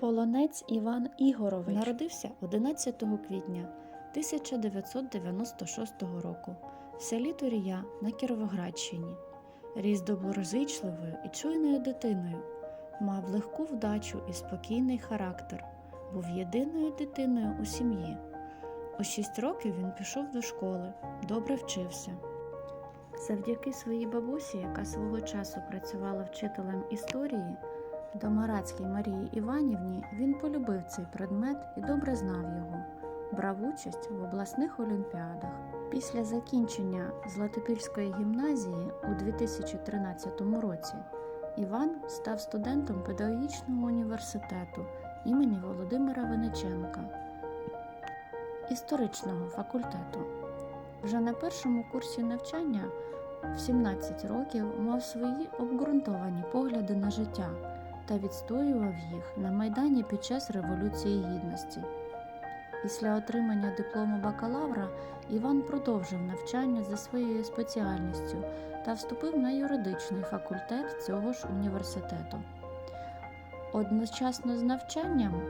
Полонець Іван Ігорович народився 11 квітня 1996 року в селі Турія на Кіровоградщині. Ріс доброзичливою і чуйною дитиною, мав легку вдачу і спокійний характер, був єдиною дитиною у сім'ї. У 6 років він пішов до школи, добре вчився. Завдяки своїй бабусі, яка свого часу працювала вчителем історії, Домарацькій Марії Іванівні він полюбив цей предмет і добре знав його, брав участь в обласних олімпіадах. Після закінчення Златопільської гімназії у 2013 році Іван став студентом педагогічного університету імені Володимира Винниченка історичного факультету. Вже на першому курсі навчання в 17 років мав свої обґрунтовані погляди на життя та відстоював їх на Майдані під час Революції Гідності. Після отримання диплому бакалавра Іван продовжив навчання за своєю спеціальністю та вступив на юридичний факультет цього ж університету. Одночасно з навчанням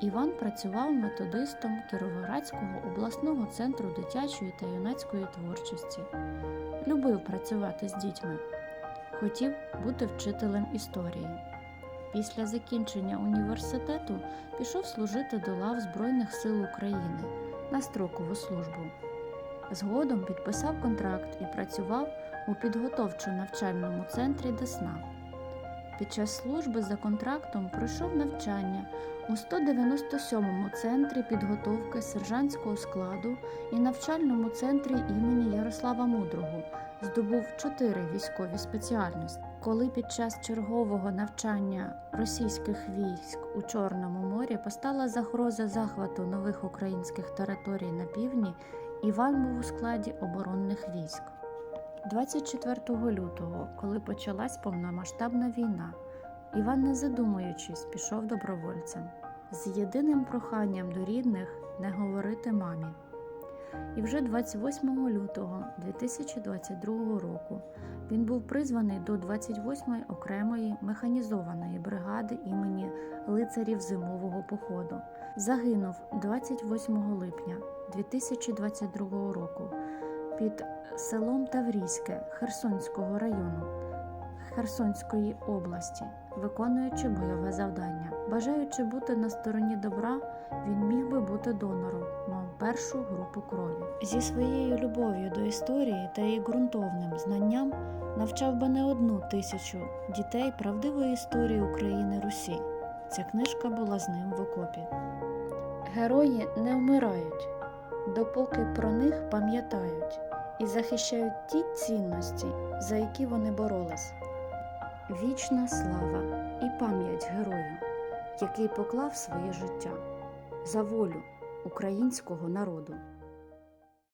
Іван працював методистом Кіровоградського обласного центру дитячої та юнацької творчості. Любив працювати з дітьми, хотів бути вчителем історії. Після закінчення університету пішов служити до лав Збройних сил України на строкову службу. Згодом підписав контракт і працював у підготовчо-навчальному центрі Десна. Під час служби за контрактом пройшов навчання у 197-му центрі підготовки сержантського складу і навчальному центрі імені Ярослава Мудрого, здобув чотири військові спеціальності. Коли під час чергового навчання російських військ у Чорному морі постала загроза захвату нових українських територій на півдні, Іван був у складі оборонних військ. 24 лютого, коли почалась повномасштабна війна, Іван, не задумуючись, пішов добровольцем з єдиним проханням до рідних не говорити мамі. І вже 28 лютого 2022 року він був призваний до 28-ї окремої механізованої бригади імені лицарів зимового походу. Загинув 28 липня 2022 року під селом Таврійське Херсонського району Херсонської області, виконуючи бойове завдання. Бажаючи бути на стороні добра, він міг би бути донором, мав першу групу крові. Зі своєю любов'ю до історії та її ґрунтовним знанням навчав би не одну тисячу дітей правдивої історії України Русі. Ця книжка була з ним в окопі. Герої не вмирають, допоки про них пам'ятають і захищають ті цінності, за які вони боролись. Вічна слава і пам'ять герою, який поклав своє життя за волю українського народу.